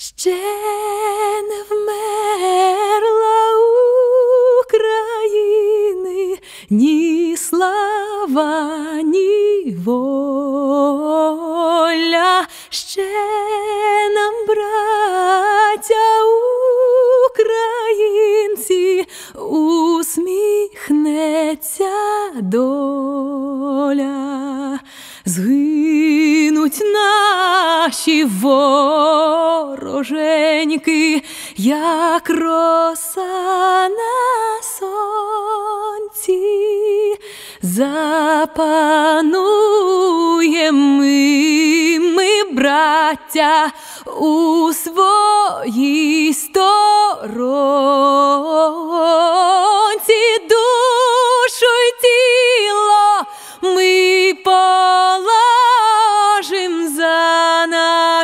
Ще не вмерла України ні слава, ні воля, ще нам, браття українці, усміхнеться доля, згинуть наші вороженьки, як роса на сонці, запануєм ми, ми, браття, у своїй сторонці, душу й тіло ми положим